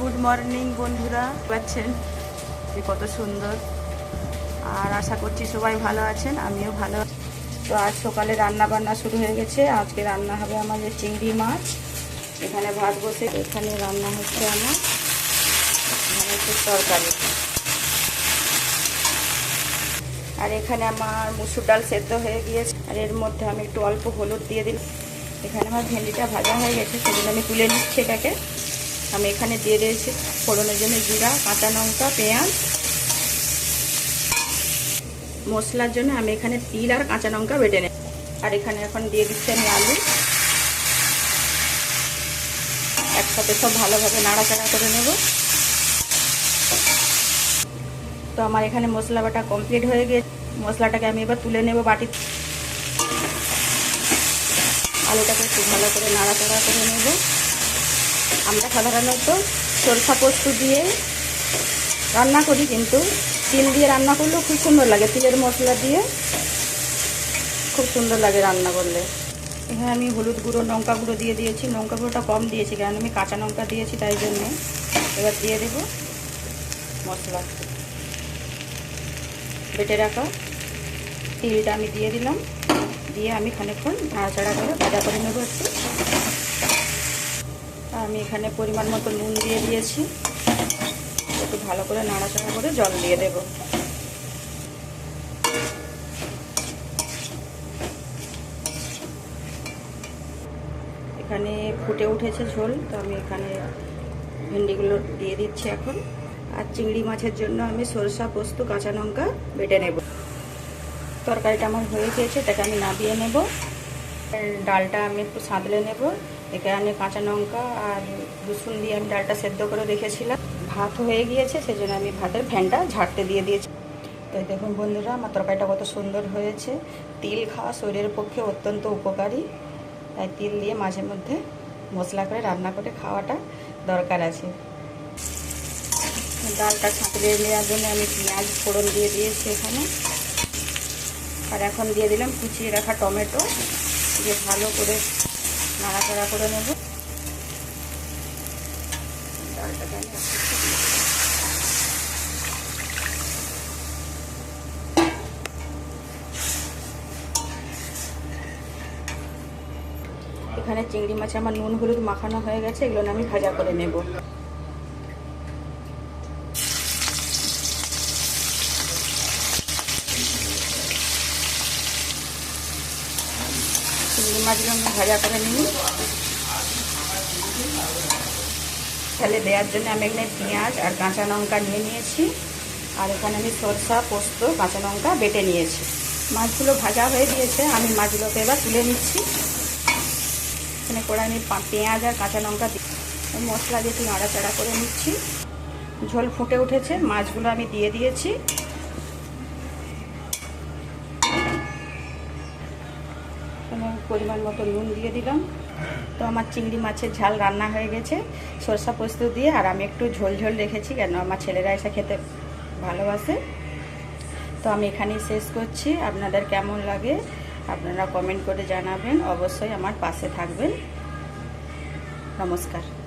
Good morning বন্ধুরা। পাচ্ছেন যে কত সুন্দর। আর আশা করছি সবাই ভালো আছেন, আমিও ভালো। তো আজ সকালে রান্না বান্না শুরু হয়ে গেছে। আজকে রান্না হবে আমাদের চিংড়ি মাছ। এখানে ভাত বসে, এখানে রান্না হচ্ছে আমার। হচ্ছে তরকারি। আর এখানে আমার মুসুর ডাল সেদ্ধ হয়ে গিয়েছে। আর এর মধ্যে আমি একটু অল্প হলুদ দিয়ে দিলাম। এখানে আমার ভেন্ডিটা ভাজা হয়ে গেছে, সেজন্য আমি তুলে নিচ্ছি এটাকে। আমি এখানে দিয়ে দিয়েছি ফোড়নের জন্য জিরা, কাঁচা লঙ্কা, পেঁয়াজ। মশলার জন্য আমি এখানে তিল আর কাঁচা লঙ্কা বেটে নেব। আর এখানে এখন দিয়ে দিচ্ছি আমি আলু। একসাথে সব ভালোভাবে নাড়াচাড়া করে নেব। তো আমার এখানে মশলা বাটা কমপ্লিট হয়ে গেছে মশলাটাকে আমি এবার তুলে নেব বাটি আলুটাকে একটু ভালো করে নাড়াচাড়া করে নেব। আমরা সাধারণত সরষা পোস্ত দিয়ে রান্না করি, কিন্তু তিল দিয়ে রান্না করলেও খুব সুন্দর লাগে। তিলের মশলা দিয়ে খুব সুন্দর লাগে রান্না করলে। এখানে আমি হলুদ গুঁড়ো, লঙ্কা গুঁড়ো দিয়ে দিয়েছি। লঙ্কা গুঁড়োটা কম দিয়েছি, কারণ আমি কাঁচা লঙ্কা দিয়েছি, তাই জন্য। এবার দিয়ে দেব মশলা। বেটে রাখা তিলটা আমি দিয়ে দিলাম। দিয়ে আমি খানিকক্ষণ নাড়াচাড়া করে ভাজা করে নেব একটু। আমি এখানে পরিমাণ মতো নুন দিয়ে দিয়েছি। একটু ভালো করে নাড়াচাড়া করে জল দিয়ে দেব। এখানে ফুটে উঠেছে ঝোল, তো আমি এখানে ভেন্ডিগুলো দিয়ে দিচ্ছি এখন। আর চিংড়ি মাছের জন্য আমি সরষা, পোস্ত, কাঁচা লঙ্কা বেটে নেব। তরকারিটা আমার হয়ে গিয়েছে, এটাকে আমি নাবিয়ে নেব। ডালটা আমি একটু সাঁতলে নেব। এখানে কাঁচা লঙ্কা আর রসুন দিয়ে আমি ডালটা সেদ্ধ করে রেখেছিলাম। ভাত হয়ে গিয়েছে, সেজন্য আমি ভাতের ফ্যানটা ঝাড়তে দিয়ে দিয়েছি। তো দেখুন বন্ধুরা, আমার তরকারিটা কত সুন্দর হয়েছে। তিল খাওয়া শরীরের পক্ষে অত্যন্ত উপকারী। তাই তিল দিয়ে মাঝে মধ্যে মশলা করে রান্না করে খাওয়াটা দরকার আছে। ডালটা ছাঁকড়ে নেওয়ার জন্য আমি পেঁয়াজ ফোড়ন দিয়ে দিয়েছি এখানে। আর এখন দিয়ে দিলাম কুচিয়ে রাখা টমেটো। দিয়ে ভালো করে নাড়াচাড়া করে নেব। এখানে চিংড়ি মাছে আমার নুন হলুদ মাখানো হয়ে গেছে, এগুলো আমি ভাজা করে নেব। চিংড়ি মাছগুলো আমি ভাজা করে নিই। তাহলে দেওয়ার জন্য আমি এখানে পেঁয়াজ আর কাঁচা লঙ্কা নিয়ে নিয়েছি। আর এখানে আমি সরষা, পোস্ত, কাঁচা লঙ্কা বেটে নিয়েছি। মাছগুলো ভাজা হয়ে গিয়েছে, আমি মাছগুলোকে এবার তুলে নিচ্ছি। এখানে করে আমি পেঁয়াজ আর কাঁচা লঙ্কা মশলা দিয়ে একটু নাড়াচাড়া করে নিচ্ছি। ঝোল ফুটে উঠেছে, মাছগুলো আমি দিয়ে দিয়েছি। পরিমাণ মতো নুন দিয়ে দিলাম। তো আমার চিংড়ি মাছের ঝাল রান্না হয়ে গেছে। সরষা পোস্ত দিয়ে, আর আমি একটু ঝোল ঝোল রেখেছি কেন আমার ছেলেরা এসে খেতে ভালোবাসে। তো আমি এখানেই শেষ করছি। আপনাদের কেমন লাগে আপনারা কমেন্ট করে জানাবেন। অবশ্যই আমার পাশে থাকবেন। নমস্কার।